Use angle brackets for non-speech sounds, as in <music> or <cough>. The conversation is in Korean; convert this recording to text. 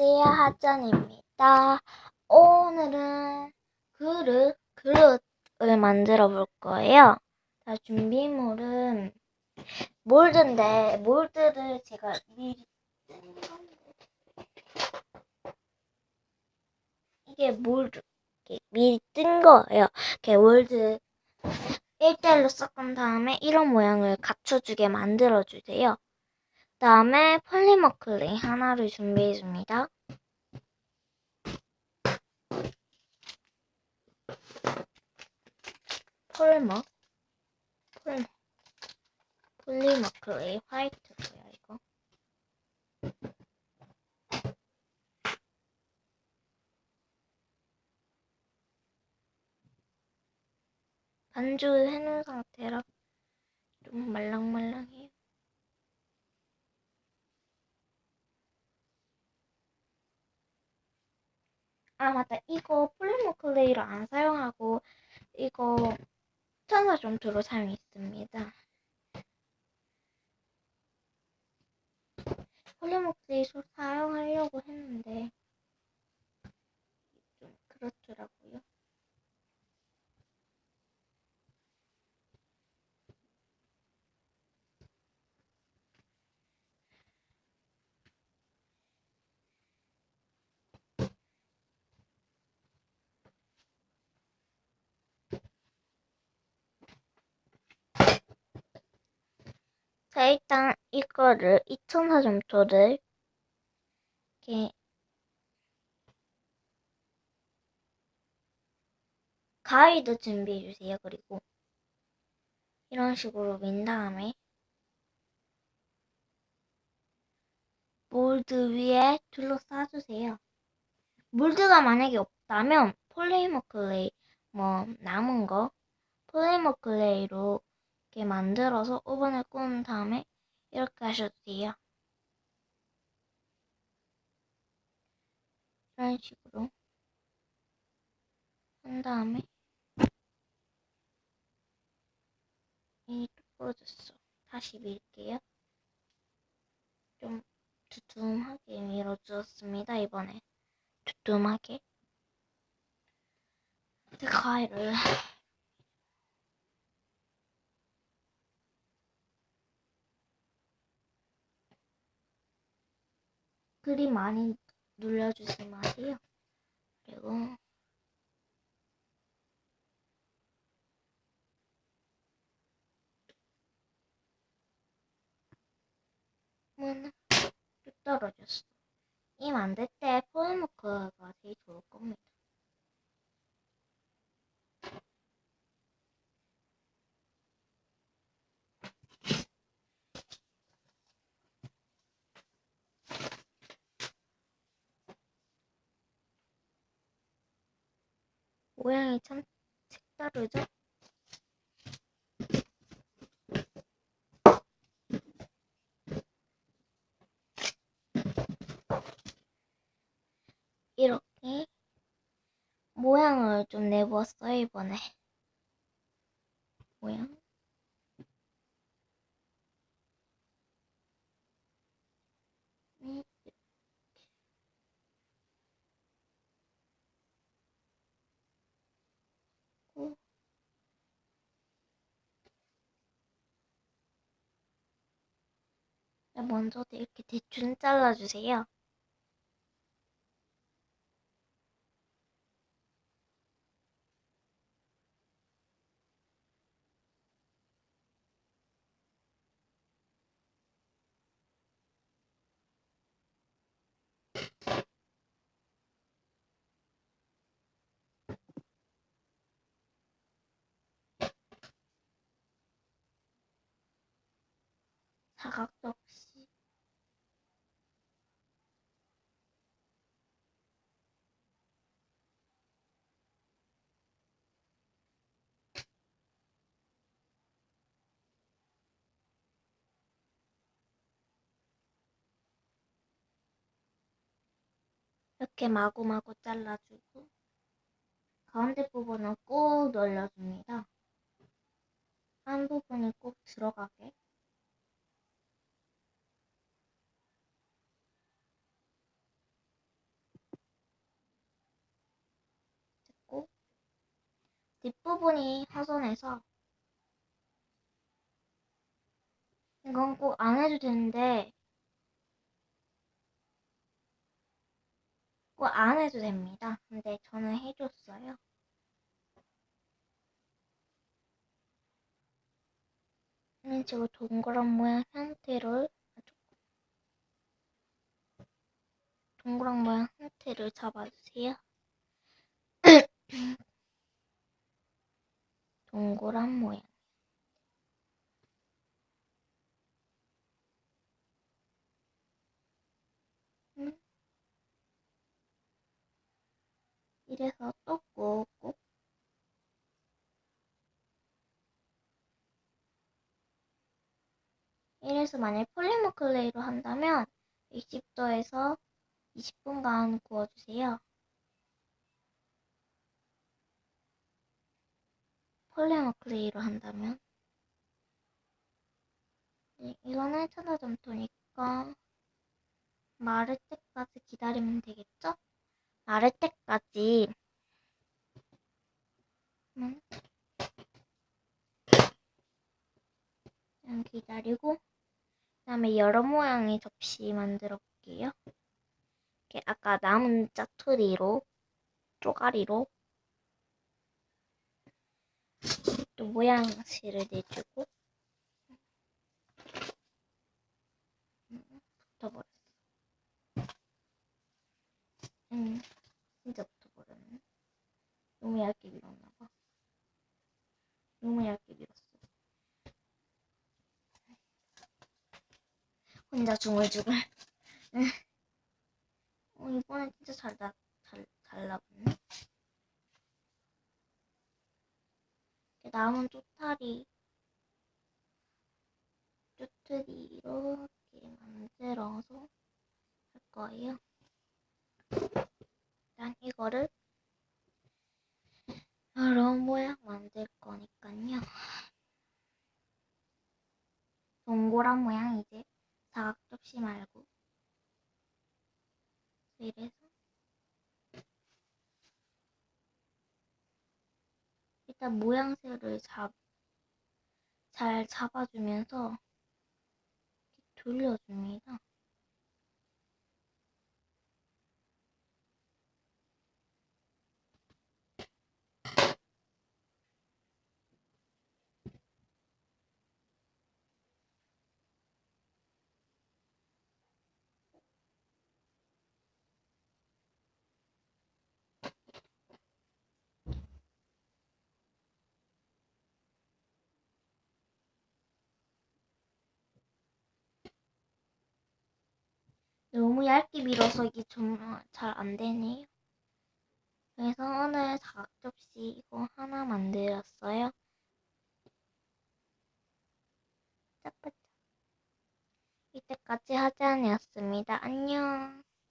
안녕하세요 하전입니다. 오늘은 그릇, 그릇을 만들어 볼 거예요. 자, 준비물은 몰드인데 몰드를 제가 미리 이게 몰드 미리 뜬 거예요. 이렇게 몰드 1대1로 섞은 다음에 이런 모양을 갖춰주게 만들어 주세요. 다음에 폴리머 클레이 하나를 준비해 줍니다. 폴리머, 폴리머, 폴리머 클레이 화이트고요, 이거. 반죽을 해놓은 상태라 좀 말랑말랑해요. 아 맞다. 이거 폴리머 클레이를 안 사용하고 이거 천사 점토로 사용했습니다. 폴리머 클레이 소- 사용하려고 했는데 좀 그렇더라고요. 자 일단 이거를 2004 점토를 이렇게 가위도 준비해 주세요. 그리고 이런 식으로 민 다음에 몰드 위에 둘러싸주세요. 몰드가 만약에 없다면 폴리머 클레이 뭐 남은 거 폴리머 클레이로 이렇게 만들어서 오븐에 구운 다음에 이렇게 하셔도 돼요. 이런 식으로 한 다음에 이 부러졌어. 다시 밀게요. 좀 두툼하게 밀어주었습니다. 이번에 두툼하게. 가위를 그림 많이 눌러주지 마세요. 그리고 문뚝 떨어졌어. 이 만들 때 폴리모크가 되게 좋을 겁니다. 모양이 참 색다르죠? 이렇게 모양을 좀 내보았어요, 이번에. 모양. 음, 이렇게. 먼저 이렇게 대충 잘라주세요. 사각도 없이. 이렇게 마구마구 잘라주고 가운데 부분은 꾹 널려줍니다. 한 부분이 꼭 들어가게 됐고 뒷부분이 하선해서 이건 꼭 안 해도 되는데 꼭안 해도 됩니다. 근데 저는 해줬어요. 이런 식으로 동그란 모양 형태를 동그란 모양 형태를 잡아주세요. <coughs> 동그란 모양. 음. 이래서 또 꾹꾹 이래서 만약 폴리머 클레이로 한다면 60도에서 20분간 구워주세요. 폴리머 클레이로 한다면 네, 이거는 천하점토니까 마를 때까지 기다리면 되겠죠? 마를 때까지 음. 그냥 기다리고 그 다음에 여러 모양의 접시 만들어 볼게요. 이렇게 아까 남은 짜투리로 쪼가리로 또 모양실을 내주고 음, 붙어버렸어. 음. 너무 얇게 밀었나 봐. 너무 얇게 밀었어. 혼자 중얼중얼. 어, 이번엔 진짜 잘, 나, 잘, 잘. 이렇게 남은 쪼타리, 쪼트리 이렇게 만들어서 할 거예요. 일단 이거를 여러 모양 만들 거니까요. 동그란 모양 이제 사각 접시 말고 이래서 일단 모양새를 잡, 잘 잡아주면서 돌려줍니다. 너무 얇게 밀어서 이게 정말 잘 안 되네요. 그래서 오늘 사각 접시 이거 하나 만들었어요. 짜빠짜. 이때까지 하자이었습니다. 안녕.